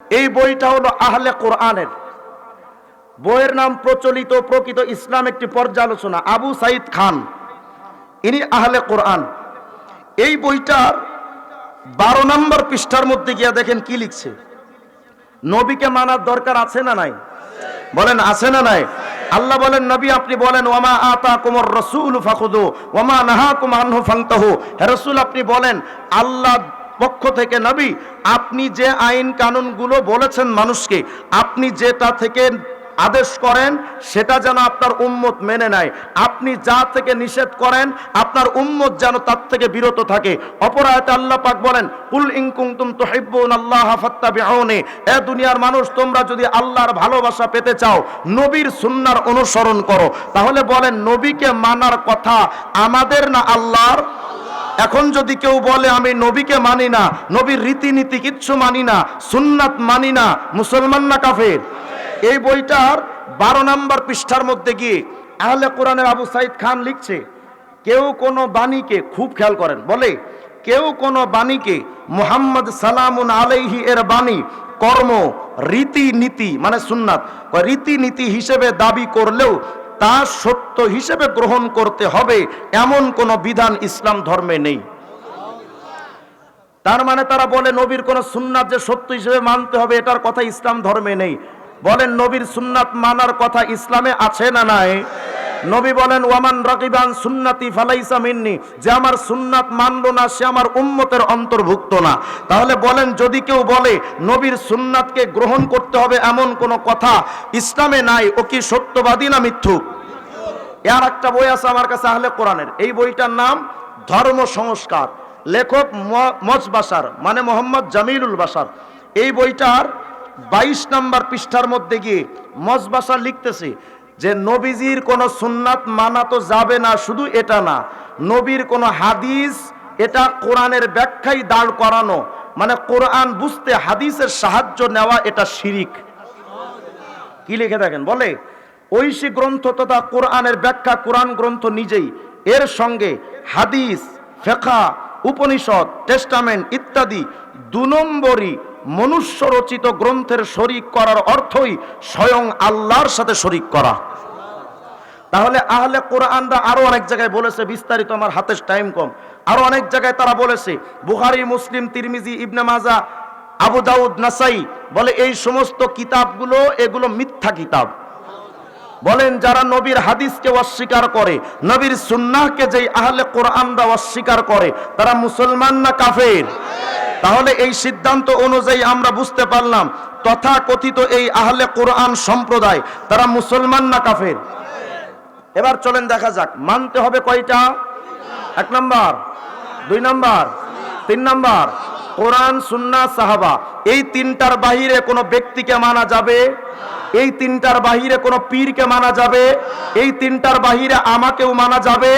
এই বইটা হলো আহলে কোরআনের। বইয়ের নাম প্রচলিত প্রকৃত ইসলাম একটি পর্যালোচনা। আবু সাইদ খান, ইনি আহলে কোরআন। এই বইটার বারো নম্বর পৃষ্ঠার মধ্যে গিয়া দেখেন কি লিখছে। নবীকে মানার দরকার আছে না নাই? বলেন, আছে না নাই? আল্লাহ বলেন, নবী আপনি বলেন ওমা আতা কুমর রসুল ফাখুদু ওমা নাহা কুমানহু ফাংতাহু হে রসুল আপনি বলেন, আল্লাহ পক্ষ থেকে নবী, আপনি যে আইন কানুনগুলো বলেছেন মানুষকে, আপনি যেটা থেকে আদেশ করেন, সেটা যেন আপনার উম্মত মেনে নেয়। আপনি যা থেকে নিষেধ করেন, আপনার উম্মত যেন তার থেকে বিরত থাকে। অপরায়তে আল্লাহ পাক বলেন, কুল ইনকুম তো হিব্বুন আল্লাহ ফাত্তাবিউনি। এ দুনিয়ার মানুষ, তোমরা যদি আল্লাহর ভালোবাসা পেতে চাও, নবীর সুন্নার অনুসরণ করো। তাহলে বলেন, নবীকে মানার কথা আমাদের না আল্লাহর? এখন যদি কেউ বলে, আমি নবীকে মানি না, নবীর রীতিনীতি কিচ্ছু মানি না, সুন্নাত মানি না, মুসলমান না কাফের? এই বইটার বারো নম্বর পৃষ্ঠার মধ্যে গিয়ে আহলে কোরআনের আবু সাইদ খান লিখছে, কেউ কোনো বাণীকে খুব খেয়াল করেন। বলে, কেউ কোনো বাণীকে মুহাম্মদ সালামুন আলাইহি এর বাণী, কর্ম, রীতিনীতি মানে সুন্নাত রীতিনীতি হিসেবে দাবি করলেও তা সত্য হিসেবে গ্রহণ করতে হবে এমন কোনো বিধান ইসলাম ধর্মে নেই। তার মানে তারা বলে, নবীর কোন সুন্নাত যে সত্য হিসেবে মানতে হবে এটার কথা ইসলাম ধর্মে নেই। বলেন, নবীর সুন্নাত মানার কথা ইসলামে আছে না নাই? নবী বলেন, ওয়ামান রাকিবান সুন্নাতি ফালাইসা মিন্নি যে আমার সুন্নাত মানলো না, সে আমার উম্মতের অন্তর্ভুক্ত না তাহলে বলেন, যদি কেউ বলে, নবীর সুন্নাতকে গ্রহণ করতে হবে এমন কোন কথা ইসলামে নাই, ও কি সত্যবাদী না মিথ্যুক? এর একটা বই আছে আমার কাছে, আহলে কোরআনের। এই বইটার নাম ধর্ম সংস্কার। লেখক ম- মজ বাসার মানে মোহাম্মদ জামিলুল বাসার এই বইটার বাইশ নাম্বার পৃষ্ঠার মধ্যে গিয়ে মজ বাসার লিখতেছে যে নবীজির কোন সুন্নাত মানা তো যাবে না, শুধু এটা না। নবীর কোন হাদিস, এটা কোরআনের ব্যাখ্যাই দাঁড় করানো। মানে কোরআন বুঝতে হাদিসের সাহায্য নেওয়া এটা শিরিক। কি লিখে দেখেন? বলে, ঐশী গ্রন্থ তথা কোরআনের ব্যাখ্যা কোরআন গ্রন্থ নিজেই। এর সঙ্গে হাদিস ফেখা উপনিষদ, টেস্টামেন্ট ইত্যাদি দু নম্বরই মনুষ্য রচিত গ্রন্থের শরিক করার অর্থই স্বয়ং আল্লাহর সাথে শরিক করা। তাহলে আহলে কোরআনরা আরও অনেক জায়গায় বলেছে, বিস্তারিত আমার হাতের টাইম কম। আরও অনেক জায়গায় তারা বলেছে, বুখারি, মুসলিম, তিরমিজি, ইবনে মাজা, আবু দাউদ, নাসাই বলে এই সমস্ত কিতাবগুলো এগুলো মিথ্যা কিতাব। বলেন, যারা নবীর হাদিসকে অস্বীকার করে, নবীর সুন্নাহকে যেই আহলে কোরআনরা অস্বীকার করে, তারা মুসলমান না কাফের? তাহলে এই সিদ্ধান্ত অনুযায়ী আমরা বুঝতে পারলাম তথা কথিত এই আহলে কোরআন সম্প্রদায়, তারা মুসলমান না কাফের? এবার চলেন দেখা যাক, মানতে হবে কয়টা? এক নাম্বার, দুই নাম্বার, তিন নাম্বার, কোরআন সুন্না সাহাবা, এই তিনটার বাহিরে কোনো ব্যক্তিকে মানা যাবে? এই তিনটার বাহিরে কোনো পীরকে মানা যাবে? এই তিনটার বাহিরে আমাকেও মানা যাবে?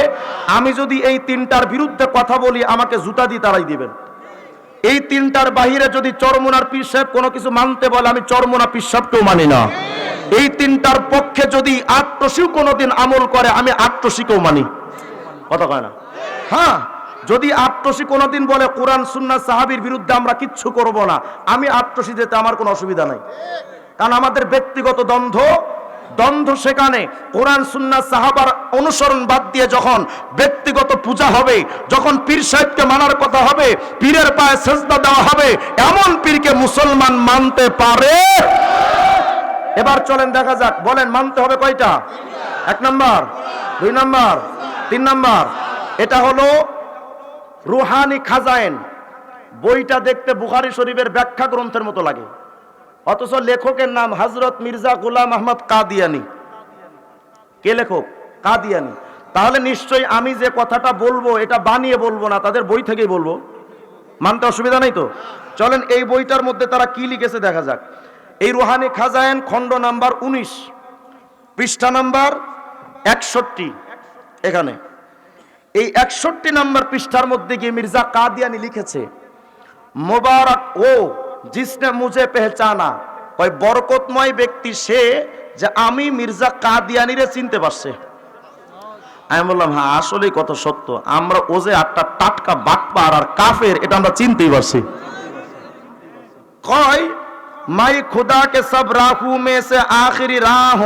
আমি যদি এই তিনটার বিরুদ্ধে কথা বলি, আমাকে জুতা দিয়ে তারাই দিবেন। এই তিনটার বাহিরে যদি চরমুনার পীর সাহেব কোনো কিছু মানতে বলে, আমি চরমুনা পীর সাহেবকেও মানি না। এই তিনটার পক্ষে যদি আটটসিও কোনোদিন আমল করে, আমি আটটসিকেও মানি। কথা কয় না? হ্যাঁ যদি আটটসি কোনোদিন বলে, কোরআন সুন্না সাহাবির বিরুদ্ধে আমরা কিচ্ছু করব না, আমি আটটসি যেতে আমার কোনো অসুবিধা নাই। কারণ আমাদের ব্যক্তিগত দ্বন্দ্ব দ্বন্দ্ব সেখানে। কোরআন সুন্না সাহাবার অনুসরণ বাদ দিয়ে যখন ব্যক্তিগত পূজা হবে, যখন পীর সাহেবকে মানার কথা হবে, পীরের পায়ে সেজদা দেওয়া হবে, এমন পীরকে মুসলমান মানতে পারে? এবার চলেন দেখা যাক। বলেন, মানতে হবে কয়টা? এক নাম্বার, দুই নাম্বার, তিন নাম্বার। এটা হলো রুহানি খাজায়েন বইটা দেখতে বুখারি শরীফের ব্যাখ্যা গ্রন্থের মতো লাগে। অথচ লেখকের নাম হজরত মির্জা গুলাম আহমদ কাদিয়ানি। কে লেখক? কাদিয়ানি। তাহলে নিশ্চয়ই আমি যে কথাটা বলব, এটা বানিয়ে বলব না, তাদের বই থেকেই বলব। মানতে অসুবিধা নেই তো? চলেন এই বইটার মধ্যে তারা কি লিখেছে দেখা যাক। এই রুহানি খাজায়েন, খণ্ড নাম্বার উনিশ, পৃষ্ঠা নাম্বার একষট্টি, এখানে। এই একষট্টি নাম্বার পৃষ্ঠার মধ্যে গিয়ে মির্জা কাদিয়ানি লিখেছে, মোবারক ও জিসনে মুঝে পেহচানা। ওই বরকতময় ব্যক্তি সে যে আমি মির্জা কাদিয়ানিরে চিনতে পারছে। আমি বললাম হ্যাঁ আসলেই কত সত্য। আমরা ও যে একটা টাটকা বাটপার আর কাফের, এটা আমরা চিনতেই পারছি। কয়, মাই খুদা কে সব রাহু মে সে আখিরি রাহ।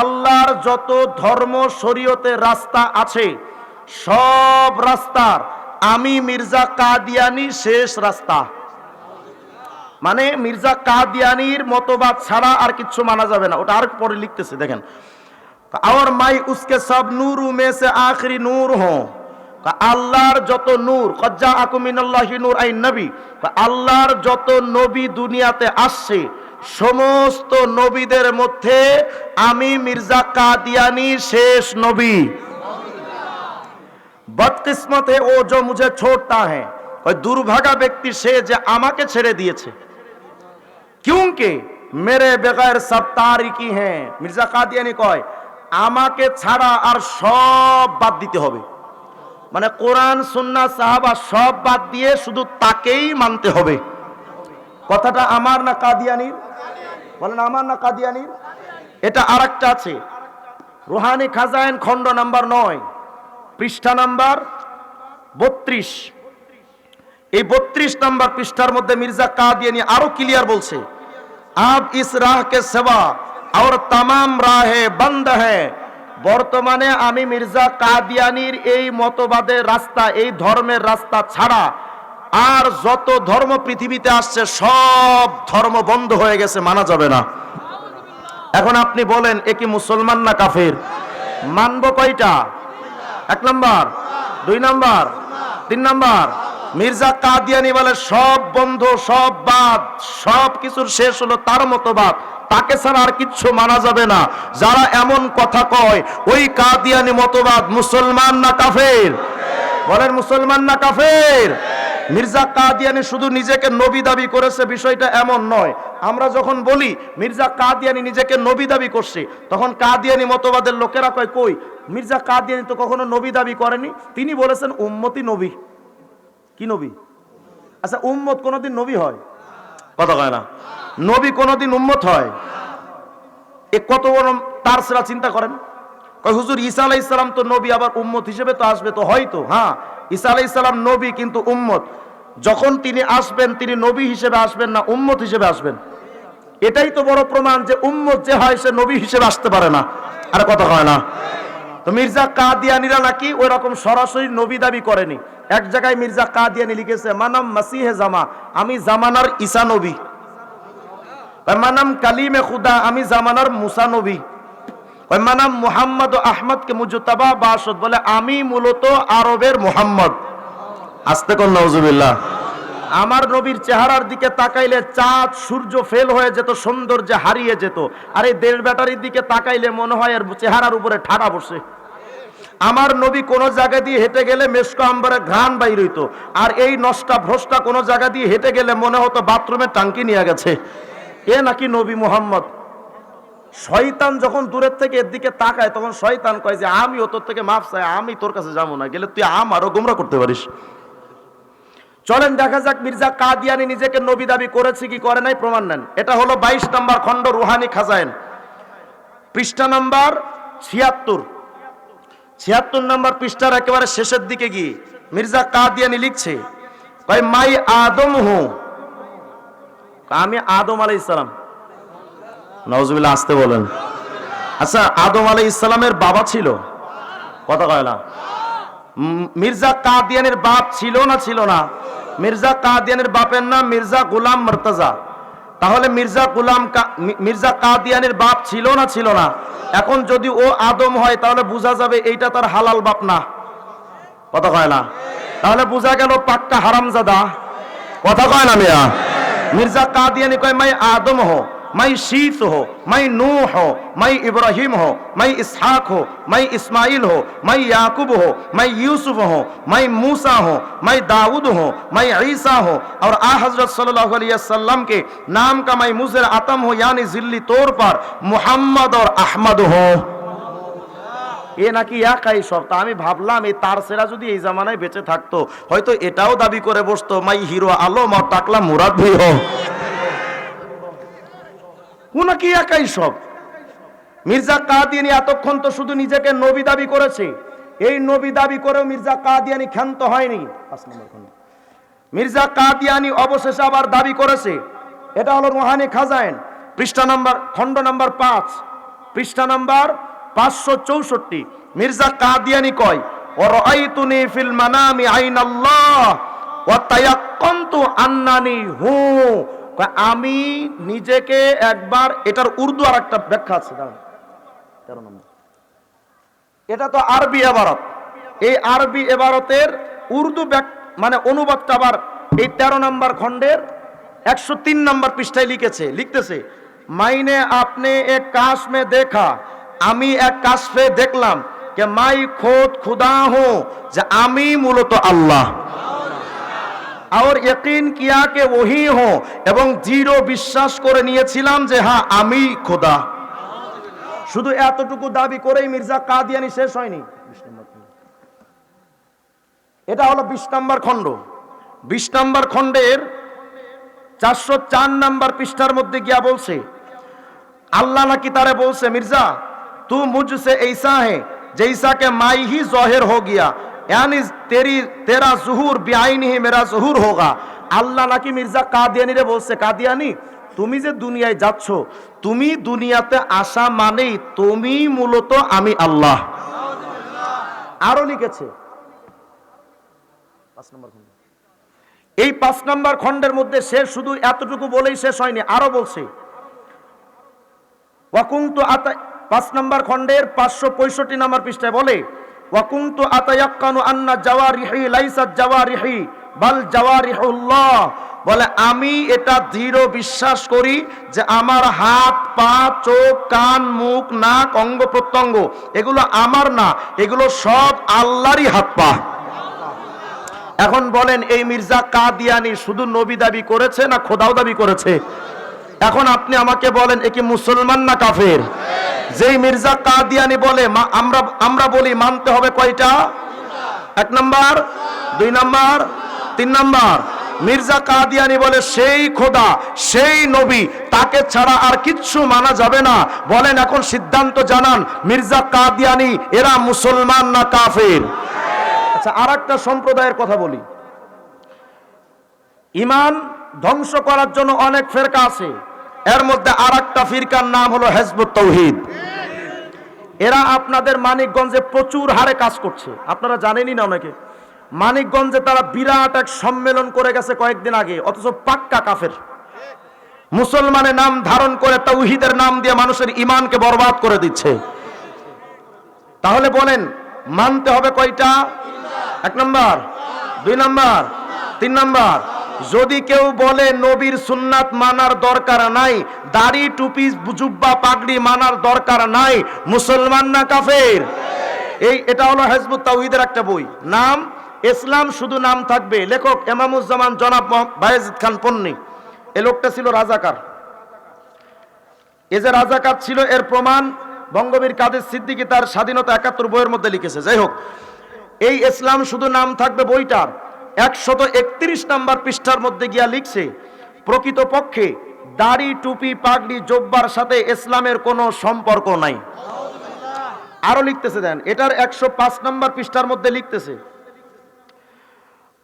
আল্লাহর যত ধর্ম শরীয়তের রাস্তা আছে, সব রাস্তার আমি মির্জা কাদিয়ানি শেষ রাস্তা। মানে মির্জা কাদিয়ানির মতবাদ ছাড়া আর কিছু মানা যাবে না। ওটা আর পরে লিখতেছে, দেখেন। আমার মাই উসকে সব নূর উমেছে আখরি নূর হ। আল্লাহর যত নূর কজ্জা আকুমিনাল্লাহি নূর আই নবী। আল্লাহর যত নবী দুনিয়াতে আসছে, সমস্ত নবীদের মধ্যে আমি মির্জা কাদিয়ানি শেষ নবী। বদকিসমত হে ও যো মুঝে ছোটতা হ্যাঁ দুর্ভাগা ব্যক্তি সে যে আমাকে ছেড়ে দিয়েছে। কিউকে মেরে বেগার সব তারিকি হ্যাঁ মির্জা কাদিয়ানি কয় আমাকে ছাড়া আর সব বাদ দিতে হবে মানে কোরআন সুন্না সাহাবা সব বাদ দিয়ে শুধু তাকেই মানতে হবে কথাটা আমার না কাদিয়ানির বলেন আমার না কাদিয়ানির এটা আর আছে রুহানি খাজাইন খণ্ড নাম্বার নয় পৃষ্ঠা নাম্বার বত্রিশ এই বত্রিশ নম্বর পৃষ্ঠার মধ্যে মির্জা কাদিয়ানি আরও ক্লিয়ার বলছে আপ ইস রাহকে সেবা আর তাম রাহে বন্ধ হ্যাঁ বর্তমানে আমি মির্জা কাদিয়ানির এই মতবাদের রাস্তা, এই ধর্মের রাস্তা ছাড়া আর যত ধর্ম পৃথিবীতে আসছে, সব ধর্ম বন্ধ হয়ে গেছে, মানা যাবে না। এখন আপনি বলেন, এ কি মুসলমান না কাফের? মানব কয়টা? এক নাম্বার। দুই নাম্বার। তিন নাম্বার। মির্জা কাদিয়ানি বলে, সব বন্ধ, সব বাদ, সব কিছুর শেষ হলো তার মতবাদ তাকে ছাড়া আর কিচ্ছু মানা যাবে না। যারা এমন কথা কয়, ওই কাদিয়ানি মতবাদ মুসলমান না কাফের? বলেন, মুসলমান না কাফের? মির্জা কাদিয়ানি শুধু নিজেকে নবী দাবি করেছে, বিষয়টা এমন নয়। আমরা যখন বলি, মির্জা কাদিয়ানি নিজেকে নবী দাবি করছে, তখন কাদিয়ানি মতবাদের লোকেরা কয়, কই, মির্জা কাদিয়ানি তো কখনো নবী দাবি করেনি। তিনি বলেছেন, উম্মতি নবী। কি নবী? আচ্ছা উম্মত কোনোদিন নবী হয়? কথা কয় না। নবী কোনোদিন উম্মত হয়? এ কত বড় তার সেরা চিন্তা করেন? কয়, হুজুর, ঈসা আলাইহিস সালাম তো নবী, আবার উম্মত হিসেবে তো আসবে, তো হয়তো হ্যাঁ ঈসা আলাইহিস সালাম নবী, কিন্তু উম্মত। যখন তিনি আসবেন, তিনি নবী হিসেবে আসবেন না, উম্মত হিসেবে আসবেন। এটাই তো বড় প্রমাণ যে উম্মত যে হয়, সে নবী হিসেবে আসতে পারে না। আর, কথা হয় না। তো মির্জা কাদিয়ানিরা নাকি ওই রকম সরাসরি নবী দাবি করেনি। এক জায়গায় মির্জা কাদিয়ানি লিখেছে, মানাম মাসিহে জামা, আমি জামানার ঈসা নবী। মানাম কালিমে খুদা, আমি জামানার মুসা নবী। ওই মানাম মুহাম্মদ ও আহমদকে মুজতাবা বাসদ বলে, আমি মূলত আরবের মুহাম্মদ। আসতে কোন নজুবিল্লাহ আমার নবীর চেহারার দিকে তাকাইলে চাঁদ, সূর্য ফেল হয়ে যেত, সৌন্দর্যে হারিয়ে যেত। আর এই দেড় ব্যাটারির দিকে তাকাইলে মনে হয় এর চেহারার উপরে ঠাড়া বসে। আমার নবী কোন জায়গা দিয়ে হেঁটে গেলে মেশকো আম্বারে ঘ্রাণ বাইর হইতো। আর এই নষ্টা ভ্রষ্টা কোন জায়গা দিয়ে হেঁটে গেলে মনে হতো বাথরুমের টাঙ্কি নিয়ে গেছে। এ নাকি নবী মোহাম্মদ। শয়তান যখন দূরের থেকে এর দিকে তাকায়, তখন শয়তান কয় যে আমি ও তোর থেকে মাফ চাই, আমি তোর কাছে যাব না। গেলে তুই আমারও গুমরা করতে পারিস। চলেন, দেখা যাক মির্জা কাদিয়ানি নিজেকে নবী দাবি করেছে কি করে নাই, প্রমাণ নেন। এটা হলো বাইশ নাম্বার খণ্ড রুহানি খাজায়েন পৃষ্ঠা নাম্বার ছিয়াত্তর। ছিয়াত্তর নাম্বার পৃষ্ঠার একেবারে শেষের দিকে গিয়ে মির্জা কাদিয়ানি লিখছে, ভাই, মাই আদম হু। আমি আদম আলাই ইসলাম নজবিল্লা আসতে বলেন। আচ্ছা আদম আলাই ইসলামের বাবা ছিল? কথা কয় না। মির্জা কাদিয়ানের বাপ ছিল না ছিল না। মির্জা কাদিয়ানের বাপের নাম মির্জা গুলাম মর্তাজা। তাহলে মির্জা গুলাম মির্জা কাদিয়ানের বাপ ছিল না ছিল না। এখন যদি ও আদম হয়, তাহলে বোঝা যাবে এইটা তার হালাল বাপ না। কথা কয় না? তাহলে বোঝা গেল পাক্কা হারামজাদা। কথা কয় না মিয়া? মির্জা কাদিয়ানি কয়, মাই আদম হো মাই শীত হো মাই নূ হো মাই ইব্রাহিম हो मैं इसहाक हो मैं इस्माइल हो मैं याकूब हो मैं यूसुफ हो मैं मूसा हो मैं दाऊद हो मैं ईसा हो और आ हजरत सल्लल्लाहु अलैहि वसल्लम के नाम का मैं मुजर आतम हो यानी जिल्ली तौर पर मोहम्मद और अहमद हो এ নাকি একাই সব তা আমি ভাবলাম এই তার সেরা যদি এই জামানায় বেঁচে থাকতো হয়তো এটাও দাবি করে বসতো মাই হিরো আলম আর টাকলা মুরাদ ভি হো ও নাকি একাই সব? মির্জা কাদিয়ানি এতক্ষণ তো শুধু নিজেকে নবী দাবি করেছে। এই নবী দাবি করেও মির্জা কাদিয়ানি ক্ষান্ত হয়নি। মির্জা কাদিয়ানি অবশেষে আবার দাবি করেছে। এটা হলো রোহানি খাজাইন। পৃষ্ঠা নাম্বার, খণ্ড নাম্বার পাঁচ। পৃষ্ঠা নাম্বার পাঁচশো চৌষট্টি। মির্জা কাদিয়ানি কয় ও রাইতুনি ফিল মানামি আইনাল্লাহ ওয়া তায়াক্কানতু আন্নানি হু আমি নিজেকে একবার এটার উর্দু আর একটা ব্যাখ্যা আছে তেরো নম্বর। এটা তো আরবি এবারত। এই আরবি এবারতের উর্দু মানে অনুবাদটা আবার এই তেরো নম্বর খণ্ডের একশো তিন নম্বর পৃষ্ঠায় লিখেছে, লিখতেছে, মাইনে আপনি এক কাশ মে দেখা, আমি এক কাশফে দেখলাম যে মাই খোদ খুদা হো, যে আমি মূলত আল্লাহ। আর ইকিন কিয়াকে ওহি হো, এবং জিরো বিশ্বাস করে নিয়েছিলাম যে হ্যাঁ আমি খোদা। শুধু এতটুকু দাবি করেই মির্জা কাদিয়ানি শেষ হয়নি। এটা হলো বিশ নম্বর খণ্ড। বিশ নম্বর খণ্ডের চারশো চার নম্বর পৃষ্ঠার মধ্যে গিয়া বলছে, আল্লাহ নাকি তারে বলছে, মির্জা, তু মুজসে এইসা হে জৈসা কে মাই হি জহের হো গিয়া यानी तेरी तेरा जुहूर बेआईन ही मेरा जुहूर होगा আল্লাহ নাকি মির্জা কাদিয়ানি রে বলছে কাদিয়ানি তুমি যে দুনিয়ায় যাচ্ছ তুমি দুনিয়াতে আসা মানেই তুমি মূলত আমি আল্লাহ আরো লিখেছে পাঁচ নম্বর খণ্ড। এই পাঁচ নম্বর খণ্ডের মধ্যে সে শুধু এতটুকু বলেই শেষ হয়নি আরো বলছে ওয়াকুংতু আতা পাঁচ নম্বর খণ্ডের পাঁচশো পঁয়ষট্টি নম্বর পৃষ্ঠায় বলে ওয়াকুংতু আতায়াক্কানু আন্না জাওয়ারিহি লাইসাত জাওয়ারিহি, বাল জাওয়ারিহুল্লাহ। বলে, আমি এটা দৃঢ় বিশ্বাস করি যে আমার হাত, পা, চোখ, কান, মুখ, নাক, অঙ্গ প্রত্যঙ্গ, এগুলো আমার না, এগুলো সব আল্লাহরই হাত পা। এখন বলেন, এই মির্জা কাদিয়ানি শুধু নবী দাবি করেছে না খোদাও দাবি করেছে? এখন আপনি আমাকে বলেন, এ কি মুসলমান না কাফের? যেই মির্জা কাদিয়ানি বলে আমরা আমরা বলি, মানতে হবে কয়টা? এক নাম্বার, দুই নাম্বার, তিন নাম্বার। মির্জা কাদিয়ানি বলে, সেই খোদা, সেই নবী, তাকে ছাড়া আর কিচ্ছু মানা যাবে না। বলেন, এখন সিদ্ধান্ত জানান, মির্জা কাদিয়ানি, এরা মুসলমান না কাফের? আচ্ছা আর একটা সম্প্রদায়ের কথা বলি। ইমান ধ্বংস করার জন্য অনেক ফেরকা আছে। এর মধ্যে আর একটা ফিরকার নাম হলো হেজবুত তৌহিদ। এরা আপনাদের মানিকগঞ্জে প্রচুর হারে কাজ করছে। আপনারা জানেনই না অনেকে। মানিকগঞ্জে তারা বিরাট এক সম্মেলন করে গেছে কয়েকদিন আগে, অথচ পাক্কা কাফের। মুসলমানের নাম ধারণ করে তৌহিদের নাম দিয়ে মানুষের ইমানকে বরবাদ করে দিচ্ছে। তাহলে বলেন, মানতে হবে কয়টা? এক নম্বর। দুই নম্বর। তিন নম্বর। যদি কেউ বলে নবীর সুন্নাত মানার দরকার নাই, দাড়ি, টুপি, জুব্বা, পাগড়ি মানার দরকার নাই, মুসলমান না কাফের? এই, এটা হলো হেজবুত তাওহিদের একটা বই। নাম, ইসলাম শুধু নাম থাকবে। লেখক এমামুজ্জামান জনাব বায়েজিদ খান পন্নী। এ লোকটা ছিল রাজাকার। এ যে রাজাকার ছিল, এর প্রমাণ বঙ্গবীর কাদের সিদ্দিকী তার স্বাধীনতা একাত্তর বইয়ের মধ্যে লিখেছে। যাই হোক, এই ইসলাম শুধু নাম থাকবে বইটার। একশত একত্রিশ নাম্বার পৃষ্ঠার মধ্যে গিয়া লিখছে প্রকৃত পক্ষে দাড়ি, টুপি, পাগড়ি, জব্বার সাথে ইসলামের কোনো সম্পর্ক নাই। আরও লিখতেছে দেন, এটার একশো পাঁচ নাম্বার পৃষ্ঠার মধ্যে লিখতেছে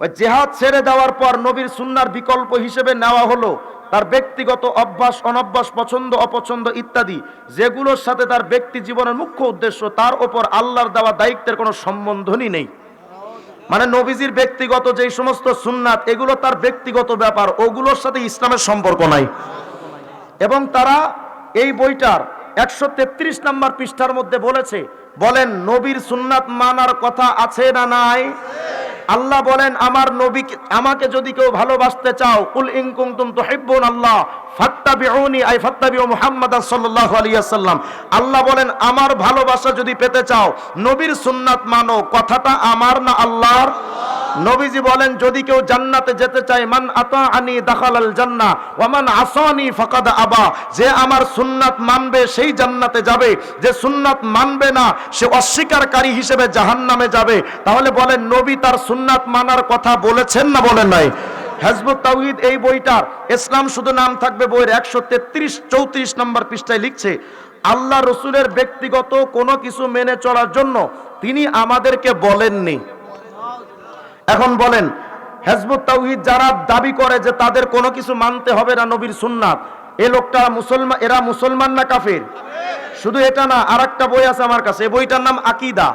জেহাদ ছেড়ে দেওয়ার পর নবীর সুন্নার বিকল্প হিসেবে নেওয়া হলো, তার ব্যক্তিগত অভ্যাস, অনভ্যাস, পছন্দ, অপছন্দ ইত্যাদি, যেগুলোর সাথে তার ব্যক্তি জীবনের মুখ্য উদ্দেশ্য, তার ওপর আল্লাহর দেওয়া দায়িত্বের কোনো সম্বন্ধনই নেই। মানে নবীজির ব্যক্তিগত যে সমস্ত সুন্নাত, এগুলো তার ব্যক্তিগত ব্যাপার, ওগুলোর সাথে ইসলামের সম্পর্ক নাই। এবং তারা এই বইটার একশো তেত্রিশ নম্বর পৃষ্ঠার মধ্যে বলেছে, বলেন, নবীর সুন্নাত মানার কথা আছে না নাই? আল্লাহ বলেন, আমার নবী আমাকে যদি কেউ ভালোবাসতে চাও, কুল ইন তো হেব্বন আল্লাহ, ফাত্তাবিউনি আই ফাত্তাবিউ মুহাম্মদ সাল্লাল্লাহু আলাইহি ওয়াসাল্লাম। আল্লাহ বলেন, আমার ভালোবাসা যদি পেতে চাও, নবীর সুন্নাত মানো, কথাটা আমার না আল্লাহর? নবীজি বলেন, যদি কেউ জান্নাতে যেতে চায়, মান আতাআনি দাখালাল জান্নাহ, ওয়া মান আসানি ফাকাদ আবা। যে আমার সুন্নাত মানবে, সেই জান্নাতে যাবে। যে সুন্নাত মানবে না, সে অস্বীকারকারী হিসেবে জাহান্নামে যাবে। তাহলে বলেন, নবী তার সুন্নাত মানার কথা বলেছেন না বলেন নাই? হেজবুত তাওহিদ এই বইটার, ইসলাম শুধু নাম থাকবে বইয়ের একশো তেত্রিশ, চৌত্রিশ নম্বর পৃষ্ঠায় লিখছে, আল্লাহ রসুলের ব্যক্তিগত কোনো কিছু মেনে চলার জন্য তিনি আমাদেরকে বলেননি। এখন বলেন, হেজবুত তাউহিদ যারা দাবি করে যে তাদের কোনো কিছু মানতে হবে না নবীর সুন্নাত, এ লোকটা মুসলমান এরা মুসলমান না কাফের? শুধু এটা না আর একটা বই আছে আমার কাছে বইটার নাম আকিদা।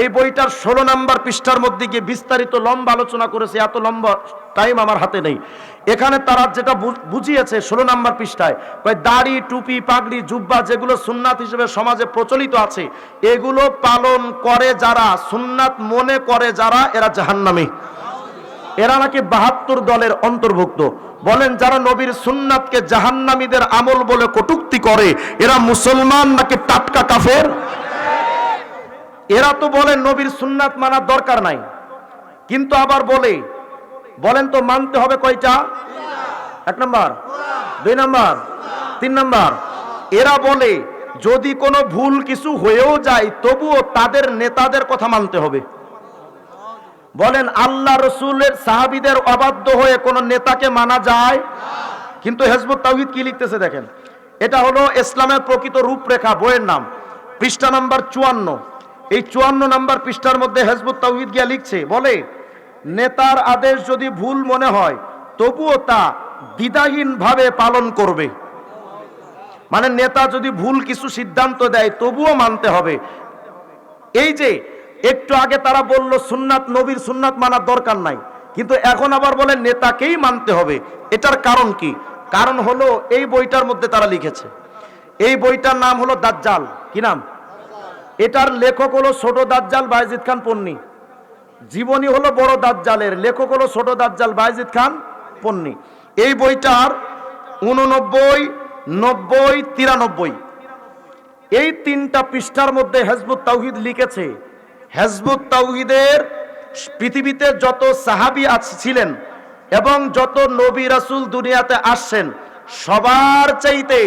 এই বইটার ষোলো নাম্বার পৃষ্ঠার মধ্যে গিয়ে বিস্তারিত লম্বা আলোচনা করেছে, এত লম্বা টাইম আমার হাতে নেই। এখানে তারা যেটা বুঝিয়েছে ষোলো নাম্বার পৃষ্ঠায় দাড়ি, টুপি, পাগড়ি, জুব্বা যেগুলো সুন্নাত হিসেবে সমাজে প্রচলিত আছে, এগুলো পালন করে যারা, সুন্নাত মনে করে যারা, এরা জাহান্নামী। এরা নাকি বাহাত্তর দলের অন্তর্ভুক্ত। বলেন, যারা নবীর সুন্নাতকে জাহান্নামীদের আমল বলে কটুক্তি করে, এরা মুসলমান নাকি টাটকা কাফের? এরা তো বলে নবীর সুন্নাত মানার দরকার নাই। কিন্তু আবার বলে, বলেন তো মানতে হবে কয়টা? এক নম্বর। দুই নম্বর। তিন নম্বর। এরা বলে, যদি কোনো ভুল কিছু হয়েও যায়, তবুও তাদের নেতাদের কথা মানতে হবে। বলেন, আল্লাহ রসুলের সাহাবিদের অবাধ্য হয়ে কোন নেতাকে মানা যায়? কিন্তু হেজবুত তাহিদ কি লিখতেছে দেখেন? এটা হলো ইসলামের প্রকৃত রূপরেখা, বইয়ের নাম। পৃষ্ঠা নাম্বার চুয়ান্ন। এই চুয়ান্ন নাম্বার পৃষ্ঠার মধ্যে হেজবুত তাওহিদ গিয়া লিখছে, বলে, নেতার আদেশ যদি ভুল মনে হয়, তবুও তা দ্বিধাহীনভাবে পালন করবে। মানে নেতা যদি ভুল কিছু সিদ্ধান্ত দেয়, তবুও মানতে হবে। এই যে, একটু আগে তারা বলল, সুন্নাত নবীর সুন্নাত মানার দরকার নাই, কিন্তু এখন আবার বলে, নেতাকেই মানতে হবে। এটার কারণ কি? কারণ হলো, এই বইটার মধ্যে তারা লিখেছে। এই বইটার নাম হলো দাজ্জাল। কি নাম? এটার লেখক হলো ছোট দাজ্জাল বাইজিদ খান পন্নী। জীবনী হলো বড় দাজ্জালের, লেখক হলো ছোট দাজ্জাল বাইজিদ খান পন্নী। এই বইটার উননব্বই, নব্বই, তিরানব্বই, এই তিনটা পৃষ্ঠার মধ্যে হেজবুত তাওহিদ লিখেছে। হেজবুত তাওহিদের পৃথিবীতে যত সাহাবি ছিলেন এবং যত নবী রাসুল দুনিয়াতে আসছেন, সবার চাইতে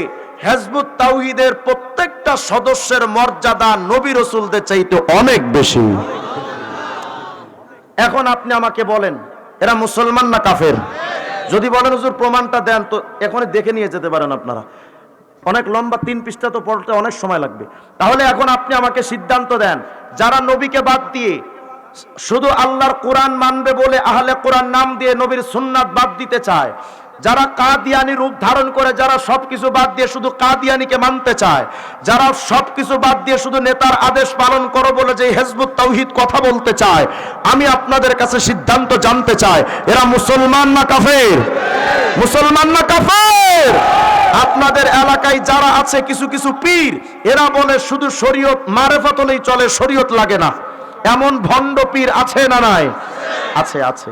হেজবুত তাওহিদের প্রত্যেকটা সদস্যের মর্যাদা নবী রসুলদের চাইতে অনেক বেশি। এখন আপনি আমাকে বলেন, এরা মুসলমান না কাফের? যদি বলেন, হুজুর, প্রমাণটা দেন, তো এখনই দেখে নিয়ে যেতে পারেন আপনারা। অনেক লম্বা তিন পৃষ্ঠা তো পড়তে অনেক সময় লাগবে। তাহলে এখন আপনি আমাকে সিদ্ধান্ত দেন, যারা নবীকে বাদ দিয়ে শুধু আল্লাহর কোরআন মানবে বলে আহলে কোরআন নাম দিয়ে নবীর সুন্নাত বাদ দিতে চায় যারা কাদিয়ানি রূপ ধারণ করে, যারা সবকিছু বাদ দিয়ে শুধু কাদিয়ানিকে মানতে চায়, যারা সবকিছু বাদ দিয়ে শুধু নেতার আদেশ পালন করো বলে যে হেজবুত তাওহিদ কথা বলতে চায়, আমি আপনাদের কাছে সিদ্ধান্ত জানতে চাই, এরা মুসলমান না কাফের? মুসলমান না কাফের? আপনাদের এলাকায় যারা আছে, কিছু কিছু পীর, এরা বলে শুধু শরীয়ত মারেফত হলেই চলে, শরীয়ত লাগে না। এমন ভণ্ড পীর আছে না নাই? আছে আছে।